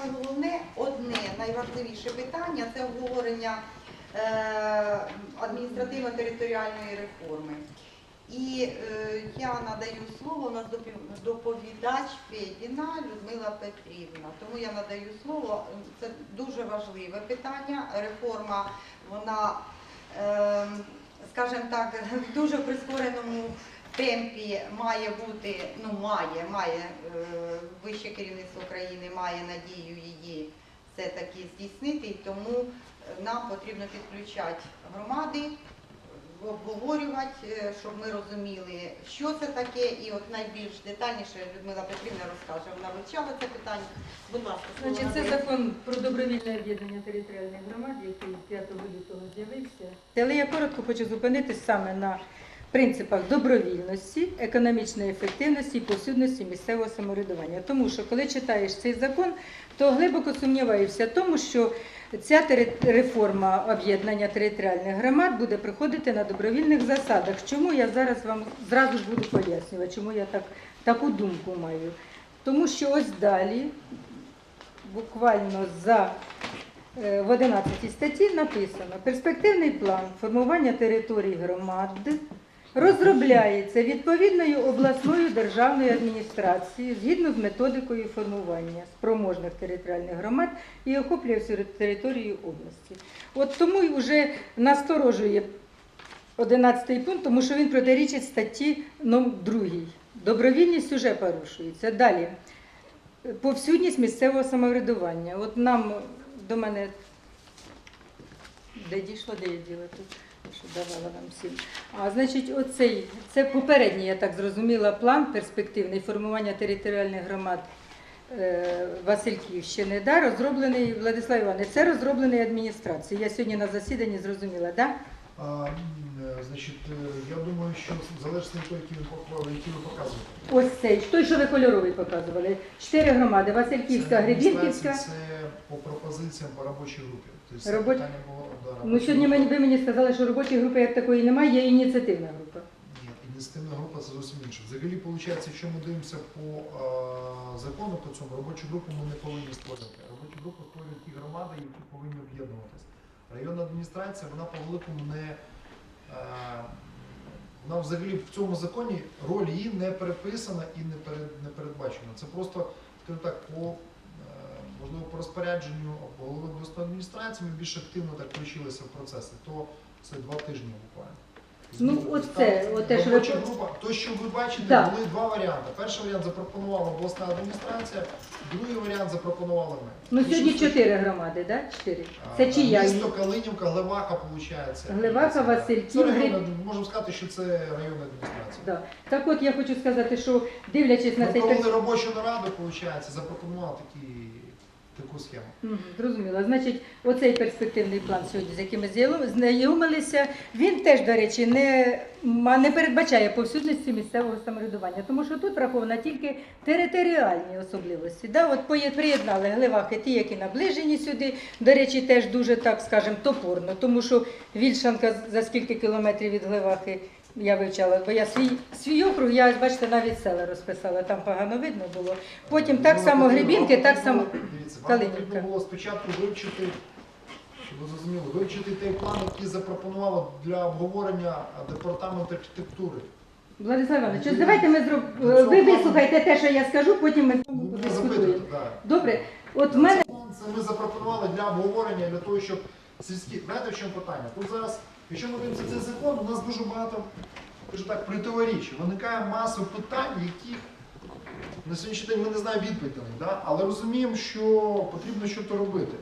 саме головне, одне найважливіше питання це обговорення е, адміністративно-територіальної реформи. І е, я надаю слово, у нас доповідач Федіна Людмила Петрівна. Тому я надаю слово. Це дуже важливе питання. Реформа, вона, е, скажімо так, в дуже прискореному темпі має бути, ну має, має е, вище керівництво країни має надію її все-таки здійснити, і тому е, нам потрібно підключати громади, обговорювати, е, щоб ми розуміли, що це таке, і от найбільш детальніше Людмила Петрівна розкаже. Вона вивчала це питання. Будь ласка, Значить, це закон про добровільне об'єднання територіальних громад, який 5 лютого з'явився. Але я коротко хочу зупинитись саме на принципах добровільності, економічної ефективності і повсюдності місцевого самоврядування. Тому що коли читаєш цей закон, то глибоко сумніваєшся в тому, що ця реформа об'єднання територіальних громад буде приходити на добровільних засадах. Чому я зараз вам зразу ж буду пояснювати, чому я так, таку думку маю. Тому що ось далі буквально за е, в 11 статті написано перспективний план формування територій громад розробляється відповідною обласною державною адміністрацією згідно з методикою формування спроможних територіальних громад і охоплює всю територію області. От тому й вже насторожує 11 пункт, тому що він протирічить статті номер 2. Добровільність уже порушується. Далі. Повсюдність місцевого самоврядування. От нам до мене де дійшло, де я діла тут, що давала нам всім. А значить, оцей це попередній, я так зрозуміла, план перспективний формування територіальних громад е, Васильківщини, да, розроблений Владислав Іванович, це розроблений адміністрацією. Я сьогодні на засіданні зрозуміла, да? А, е, значить, е, я думаю, що залежить від того, які ви поклали, які ви показуєте. Ось цей, той, що ви кольоровий показували. Чотири громади: Васильківська, Гребінківська. Це по пропозиціям по робочій групі. Тобто Робоч- питання було да, Ну, сьогодні група. ви мені сказали, що робочої групи як такої немає, є ініціативна група. Ні, ініціативна група це зовсім інше. Взагалі, виходить, якщо ми дивимося по е, закону, по цьому робочу групу ми не повинні створювати. Робочу групу створюють ті громади, які повинні об'єднуватися. Районна адміністрація, вона по великому не. Е, вона взагалі в цьому законі роль її не переписана і не, перед, не передбачена. Це просто, скажімо так, по можливо по розпорядженню голови обласної адміністрації ми більш активно так включилися в процеси. То це два тижні буквально. Ну, оце, оте, що ви група. То, що ви бачите, Да. були два варіанти. Перший варіант запропонувала обласна адміністрація, другий варіант запропонували ми. Ну, сьогодні чотири громади, да? Чотири. Це чия? Місто Калинівка, Глеваха, виходить. Глеваха, Васильків, Це районна, можемо сказати, що це районна адміністрація. Да. Так от я хочу сказати, що дивлячись на Ми цей провели робочу нараду, виходить, запропонували такі, таку схему. Зрозуміло. Значить, оцей перспективний план сьогодні, з яким ми знайомилися, він теж, до речі, не, не передбачає повсюдності місцевого самоврядування, тому що тут враховано тільки територіальні особливості. Да? От приєднали Гливахи, ті, які наближені сюди, до речі, теж дуже, так скажемо, топорно, тому що Вільшанка за скільки кілометрів від Гливахи я вивчала, бо я свій, свій округ, я, бачите, навіть села розписала, там погано видно було. Потім так Ну, само Гребінки, вам так само Дивіться, вам потрібно було спочатку вивчити, щоб ви зрозуміли, вивчити той план, який запропонували для обговорення департамент архітектури. Владислав Іванович, ось давайте ми зроб... ви вислухайте те, що я скажу, потім ми Ну, мене дискутуємо. запитуєте, так. Добре, от в мене це ми запропонували для обговорення, для того, щоб сільські. Знаєте, в чому питання? Тут зараз, якщо ми дивимося цей закон, у нас дуже багато, скажу так, противоріч. Виникає маса питань, яких на сьогоднішній день ми не знаємо відповідей да? але розуміємо, що потрібно щось робити.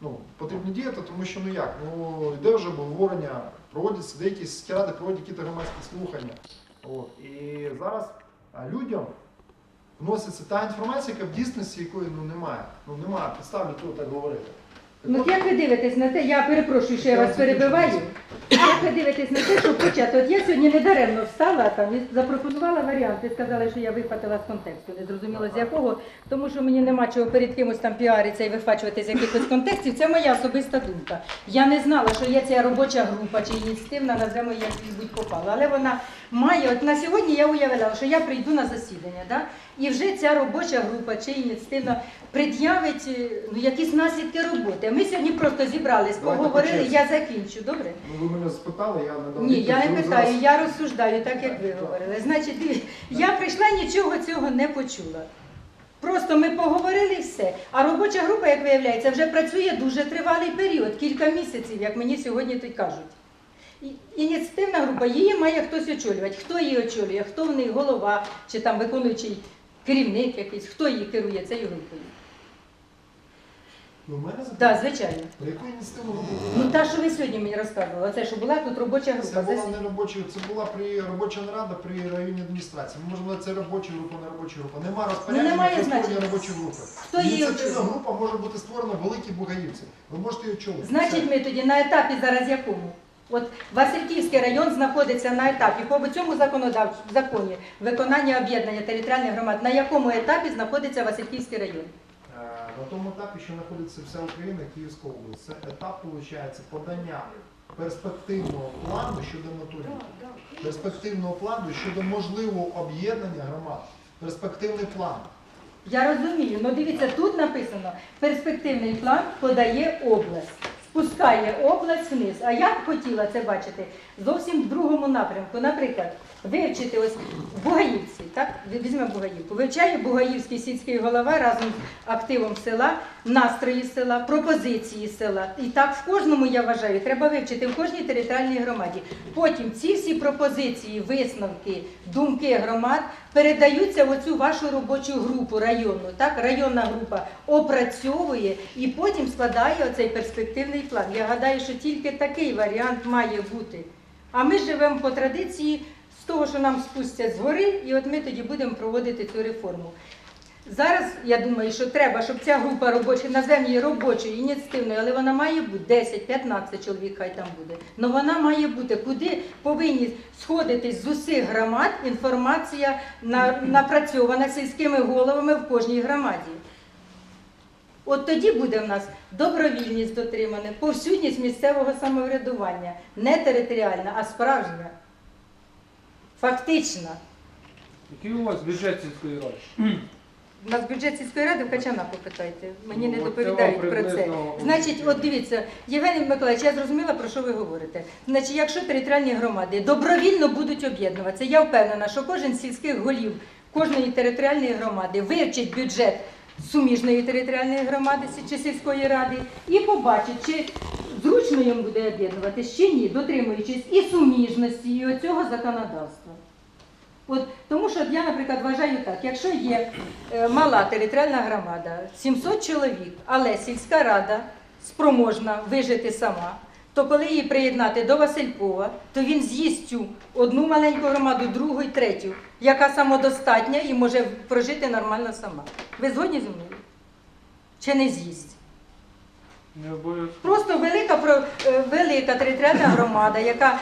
Ну, потрібно діяти, тому що ну як, ну йде вже обговорення, проводяться деякі сільські ради, проводять якісь громадські слухання. От. І зараз людям вноситься та інформація, яка в дійсності якої ну, немає. Ну немає підстав для того так говорити. Ну як ви дивитесь на те, я перепрошую, що я вас перебиваю. Як ви дивитесь на те, що почати? От я сьогодні недаремно встала там і запропонувала варіант. Ви сказали, що я вихватила з контексту. Не зрозуміло з якого, тому що мені нема чого перед кимось там піаритися і вихвачувати з якихось контекстів. Це моя особиста думка. Я не знала, що є ця робоча група чи ініціативна, назвемо її як будь попала. Але вона має, от на сьогодні я уявляла, що я прийду на засідання, да? і вже ця робоча група чи ініціативна пред'явить е, ну, якісь наслідки роботи. Ми сьогодні просто зібрались, Давайте поговорили, по черзі. я закінчу, добре? Ну ви мене спитали, я не дав Ні, я не. Ви питаю, зараз- я розсуждаю, так як ви говорили. Значить, диві- я прийшла, нічого цього не почула. Просто ми поговорили і все. А робоча група, як виявляється, вже працює дуже тривалий період, кілька місяців, як мені сьогодні тут кажуть. І- Ініціативна група, її має хтось очолювати. Хто її очолює, хто в неї голова чи там виконуючий керівник якийсь, хто її керує цією групою. В мене Так, звичайно. Про яку ініціативну групу? Ну та, що ви сьогодні мені розказували, це що була тут робоча група. Це була засідання. не робоча, це була при робоча нарада при районній адміністрації. Можемо це робоча група, не робоча група. Нема розпорядження Ну, немає про створення значення. робочої групи. Хто її Ініціативна очолює? група може бути створена в Великій Бугаївці. Ви можете її очолити. Значить, ми тоді на етапі зараз якому? От Васильківський район знаходиться на етапі по цьому законодавчому законі виконання об'єднання територіальних громад. На якому етапі знаходиться Васильківський район? Е, На тому етапі, що знаходиться вся Україна, Київська область, це етап, виходить, подання перспективного плану щодо методики, перспективного плану щодо можливого об'єднання громад. Перспективний план. Я розумію, ну дивіться, тут написано перспективний план подає область. Спускає область вниз. А я б хотіла це бачити зовсім в другому напрямку. Наприклад, вивчити ось Бугаївці, так? Візьмемо Бугаївку. Вивчає Бугаївський сільський голова разом з активом села, настрої села, пропозиції села. І так в кожному, я вважаю, треба вивчити в кожній територіальній громаді. Потім ці всі пропозиції, висновки, думки громад передаються в оцю вашу робочу групу районну. Так, районна група опрацьовує і потім складає оцей перспективний план. Я гадаю, що тільки такий варіант має бути. А ми живемо по традиції з того, що нам спустять згори, і от ми тоді будемо проводити цю реформу. Зараз я думаю, що треба, щоб ця група робоча, назвемо її робочою, ініціативною, але вона має бути 10-15 чоловік, хай там буде. Але вона має бути, куди повинні сходитись з усіх громад інформація на- напрацьована сільськими головами в кожній громаді. От тоді буде в нас добровільність дотримана, повсюдність місцевого самоврядування, не територіальна, а справжня, фактична. Який у вас бюджет сільської ради? У нас бюджет сільської ради в Качана попитайте. Мені не Ну, от доповідають про це. Значить, от дивіться, Євгеній Миколаївич, я зрозуміла, про що ви говорите. Значить, якщо територіальні громади добровільно будуть об'єднуватися, я впевнена, що кожен з сільських голів кожної територіальної громади вивчить бюджет суміжної територіальної громади чи сільської ради і побачить, чи зручно йому буде об'єднуватися, чи ні, дотримуючись і суміжності, і оцього законодавства. От, тому що я, наприклад, вважаю так, якщо є е, мала територіальна громада, 700 чоловік, але сільська рада спроможна вижити сама, то коли її приєднати до Василькова, то він з'їсть цю одну маленьку громаду, другу і третю, яка самодостатня і може прожити нормально сама. Ви згодні зі мною? Чи не з'їсть? Не обов'язково. Просто велика, е, велика територіальна громада, яка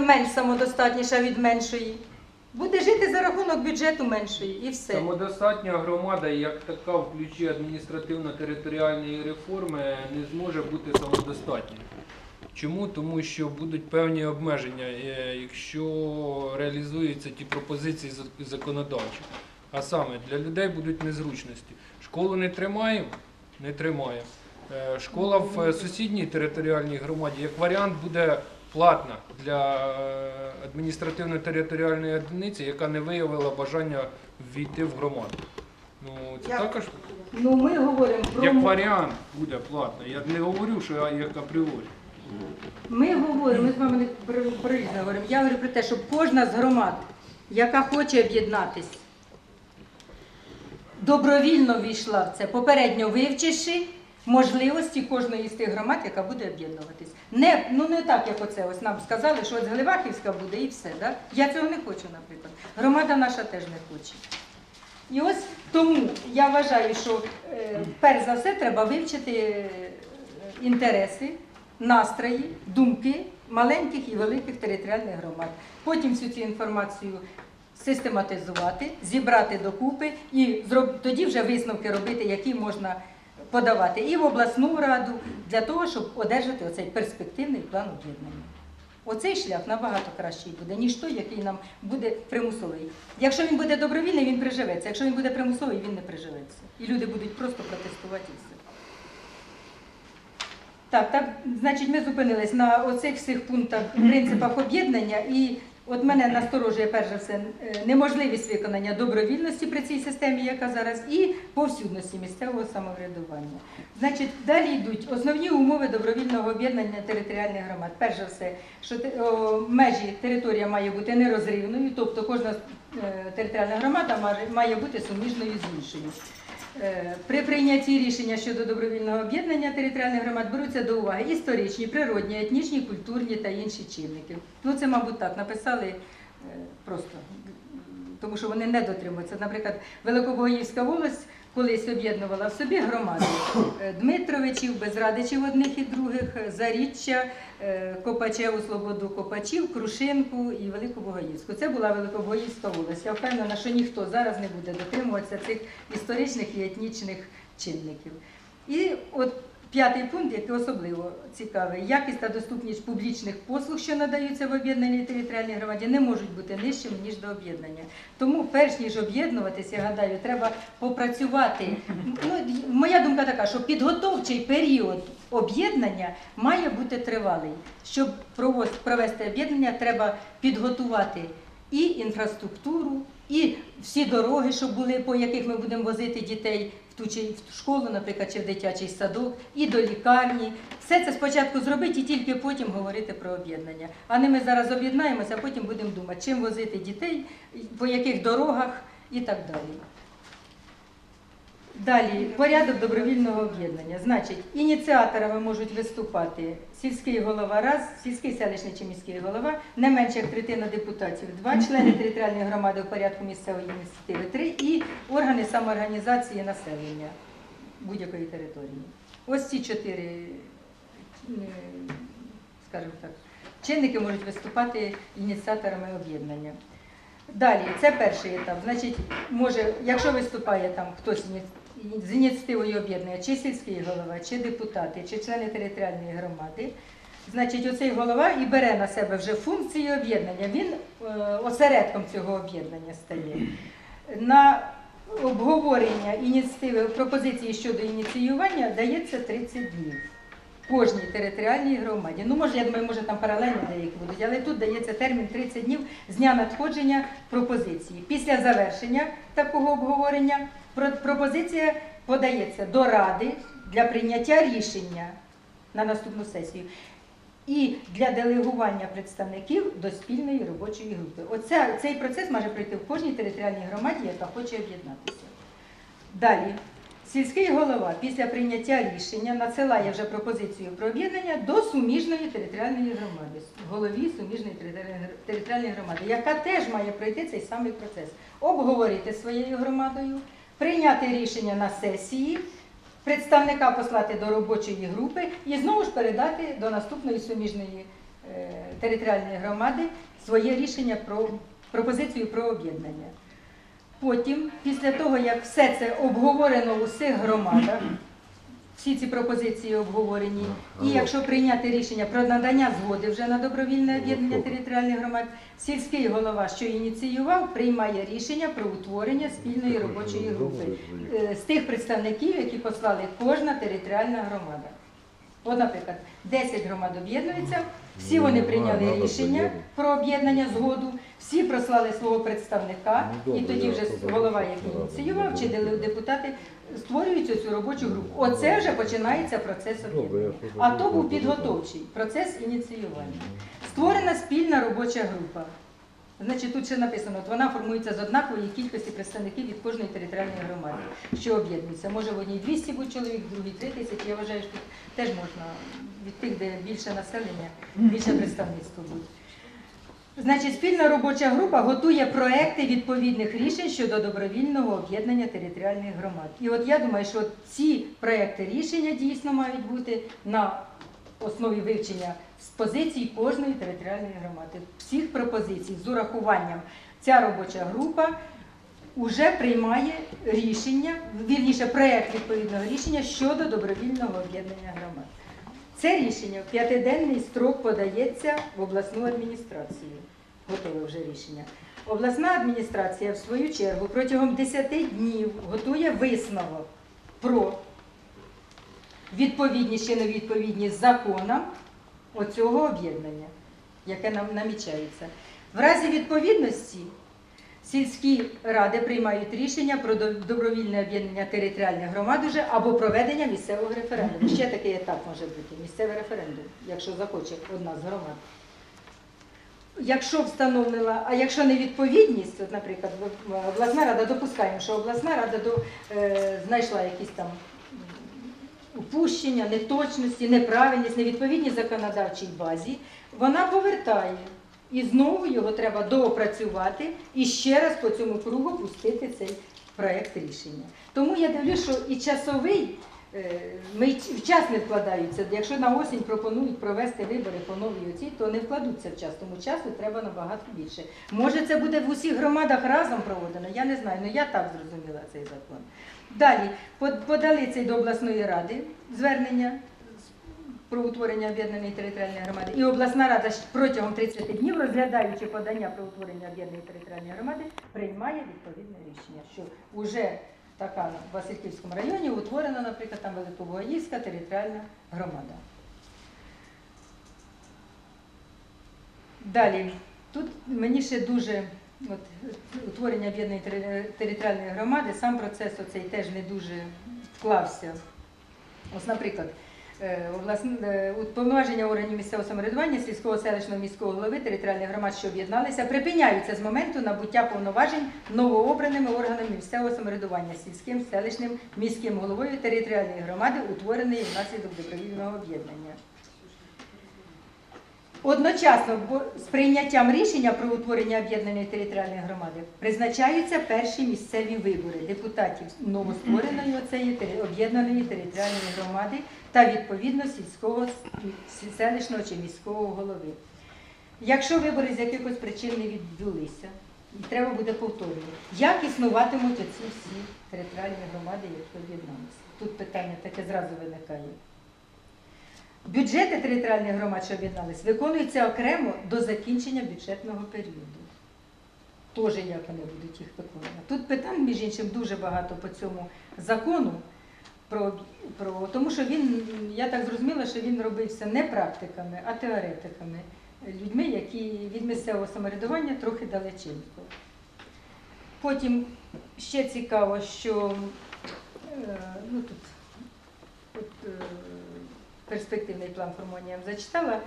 менш самодостатніша від меншої, буде жити за рахунок бюджету меншої і все. Самодостатня громада, як така в ключі адміністративно-територіальної реформи, не зможе бути самодостатньою. Чому? Тому що будуть певні обмеження, е, якщо реалізуються ті пропозиції зак- законодавчі. А саме для людей будуть незручності. Школу не тримаємо, не тримаємо. Е, Школа в е, сусідній територіальній громаді як варіант буде платна для е, адміністративно-територіальної одиниці, яка не виявила бажання ввійти в громаду. Ну, це Я- також Ну ми говоримо про як варіант буде платно. Я не говорю, що я як апріорі. ми говоримо, ми з вами не про, про різне говоримо. Я говорю про те, щоб кожна з громад, яка хоче об'єднатись, добровільно війшла в це, попередньо вивчивши можливості кожної з тих громад, яка буде об'єднуватись. Не, ну не так, як оце. Ось нам сказали, що ось Гливахівська буде і все. Да? Я цього не хочу, наприклад. Громада наша теж не хоче. І ось тому я вважаю, що е, перш за все треба вивчити е, інтереси, настрої, думки маленьких і великих територіальних громад. Потім всю цю інформацію систематизувати, зібрати докупи і тоді вже висновки робити, які можна подавати і в обласну раду для того, щоб одержати оцей перспективний план об'єднання. Оцей шлях набагато кращий буде, ніж той, який нам буде примусовий. Якщо він буде добровільний, він приживеться. Якщо він буде примусовий, він не приживеться. І люди будуть просто протестувати все. Так, так, значить, ми зупинились на оцих всіх пунктах, принципах об'єднання, і от мене насторожує перш за все е, неможливість виконання добровільності при цій системі, яка зараз, і повсюдності місцевого самоврядування. Значить, далі йдуть основні умови добровільного об'єднання територіальних громад. Перш за все, що межі територія має бути нерозривною, тобто кожна е, територіальна громада має бути суміжною з іншою. Е, При прийнятті рішення щодо добровільного об'єднання територіальних громад беруться до уваги історичні, природні, етнічні, культурні та інші чинники. Ну це, мабуть, так написали е, просто, тому що вони не дотримуються. Наприклад, Великобогоївська волость колись об'єднувала в собі громади е, Дмитровичів, Безрадичів одних і других, е, Заріччя, е, Копачеву, Слободу Копачів, Крушинку і Великобогоївську. Це була Великобогоївська вулиця. Я впевнена, що ніхто зараз не буде дотримуватися цих історичних і етнічних чинників. І от п'ятий пункт, який особливо цікавий, якість та доступність публічних послуг, що надаються в об'єднаній територіальній громаді, не можуть бути нижчими, ніж до об'єднання. Тому, перш ніж об'єднуватися, я гадаю, треба попрацювати. Ну, моя думка така, що підготовчий період об'єднання має бути тривалий. Щоб провести об'єднання, треба підготувати і інфраструктуру, і всі дороги, щоб були, по яких ми будемо возити дітей в ту чи в школу, наприклад, чи в дитячий садок, і до лікарні. Все це спочатку зробити і тільки потім говорити про об'єднання. А не ми зараз об'єднаємося, а потім будемо думати, чим возити дітей, по яких дорогах і так далі. Далі порядок добровільного об'єднання. Значить, ініціаторами можуть виступати сільський голова раз, сільський селищний чи міський голова, не менше як третина депутатів, два члени територіальної громади в порядку місцевої ініціативи, три і органи самоорганізації населення будь-якої території. Ось ці чотири, скажімо так, чинники можуть виступати ініціаторами об'єднання. Далі, це перший етап. Значить, може, якщо виступає там хтось з ініціативою об'єднання, чи сільський голова, чи депутати, чи члени територіальної громади, значить, оцей голова і бере на себе вже функції об'єднання. Він е, осередком цього об'єднання стає. На обговорення ініціативи пропозиції щодо ініціювання дається 30 днів кожній територіальній громаді. Ну, може, я думаю, може там паралельно деякі будуть, але тут дається термін 30 днів з дня надходження пропозиції. Після завершення такого обговорення пропозиція подається до Ради для прийняття рішення на наступну сесію. І для делегування представників до спільної робочої групи. Оце, цей процес може пройти в кожній територіальній громаді, яка хоче об'єднатися. Далі, сільський голова після прийняття рішення надсилає вже пропозицію про об'єднання до суміжної територіальної громади, голові суміжної територіальної громади, яка теж має пройти цей самий процес, обговорити своєю громадою, прийняти рішення на сесії, представника послати до робочої групи і знову ж передати до наступної суміжної е, територіальної громади своє рішення про пропозицію про об'єднання. Потім, після того, як все це обговорено в усіх громадах, всі ці пропозиції обговорені, і якщо прийняти рішення про надання згоди вже на добровільне об'єднання територіальних громад, сільський голова, що ініціював, приймає рішення про утворення спільної робочої групи. е, з тих представників, які послали кожна територіальна громада. От, наприклад, 10 громад об'єднуються, всі вони прийняли рішення про об'єднання згоду, всі прослали свого представника, і тоді вже голова, який ініціював, чи дели- депутати створюють цю робочу групу. Оце вже починається процес об'єднання. А то був підготовчий процес ініціювання. Створена спільна робоча група. Значить, тут ще написано, от вона формується з однакової кількості представників від кожної територіальної громади, що об'єднується. Може в одній 200 бути чоловік, в другій 3 тисячі. Я вважаю, що тут теж можна від тих, де більше населення, більше представництво буде. Значить, спільна робоча група готує проекти відповідних рішень щодо добровільного об'єднання територіальних громад. І от я думаю, що ці проекти рішення дійсно мають бути на основі вивчення з позицій кожної територіальної громади. Всіх пропозицій з урахуванням ця робоча група вже приймає рішення, вірніше, проект відповідного рішення щодо добровільного об'єднання громад. Це рішення в п'ятиденний строк подається в обласну адміністрацію. Готове вже рішення. Обласна адміністрація, в свою чергу, протягом 10 днів готує висновок про відповідність чи невідповідність законам оцього об'єднання, яке нам намічається. В разі відповідності сільські ради приймають рішення про добровільне об'єднання територіальних громад уже або проведення місцевого референдуму. Ще такий етап може бути місцевий референдум, якщо захоче одна з громад. Якщо встановлена, а якщо невідповідність, от, наприклад, обласна рада, допускаємо, що обласна рада до, е, знайшла якісь там упущення, неточності, неправильність, невідповідність законодавчій базі, вона повертає. І знову його треба доопрацювати і ще раз по цьому кругу пустити цей проект рішення. Тому я дивлюся, що і часовий е, ми й вчасно вкладаються. Якщо на осінь пропонують провести вибори по новій оці, то не вкладуться в час, тому часу треба набагато більше. Може, це буде в усіх громадах разом проводено, я не знаю, але я так зрозуміла цей закон. Далі подали цей до обласної ради звернення про утворення об'єднаної територіальної громади. І обласна рада протягом 30 днів, розглядаючи подання про утворення об'єднаної територіальної громади, приймає відповідне рішення, що вже така в Васильківському районі утворена, наприклад, там Великобогаївська територіальна громада. Далі, тут мені ще дуже от, утворення об'єднаної територіальної громади, сам процес оцей теж не дуже вклався. Ось, наприклад, е, е, повноваження органів місцевого самоврядування сільського селищного міського голови територіальних громад, що об'єдналися, припиняються з моменту набуття повноважень новообраними органами місцевого самоврядування сільським селищним міським головою територіальної громади, утвореної внаслідок добровільного об'єднання. Одночасно з прийняттям рішення про утворення об'єднаної територіальної громади призначаються перші місцеві вибори депутатів новоствореної оцеї об'єднаної територіальної громади та відповідно сільського селищного чи міського голови. Якщо вибори з якихось причин не відбулися, і треба буде повторювати, як існуватимуть оці всі територіальні громади, які об'єдналися? Тут питання таке зразу виникає. Бюджети територіальних громад, що об'єднались, виконуються окремо до закінчення бюджетного періоду. Теж як вони будуть їх виконувати. Тут питань, між іншим, дуже багато по цьому закону, про, про, тому що він, я так зрозуміла, що він робився не практиками, а теоретиками, людьми, які від місцевого самоврядування трохи далеченько. Потім ще цікаво, що е, ну, тут от, е, перспективний план формування я вам зачитала.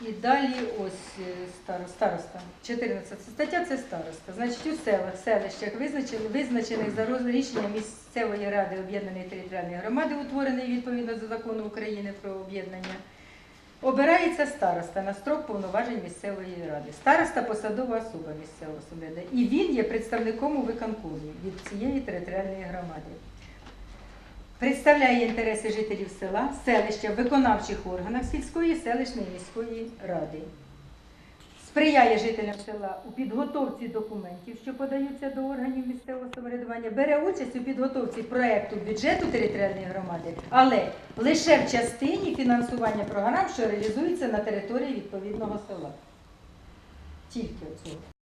І далі ось е, староста. 14 стаття це староста. Значить, у селах, селищах, визначених, визначених за рішенням місцевої ради об'єднаної територіальної громади, утвореної відповідно до закону України про об'єднання, обирається староста на строк повноважень місцевої ради. Староста посадова особа місцевого самоврядування. І він є представником у виконкомі від цієї територіальної громади. Представляє інтереси жителів села, селища в виконавчих органах сільської, селищної міської ради. Сприяє жителям села у підготовці документів, що подаються до органів місцевого самоврядування, бере участь у підготовці проекту бюджету територіальної громади, але лише в частині фінансування програм, що реалізуються на території відповідного села. Тільки цього.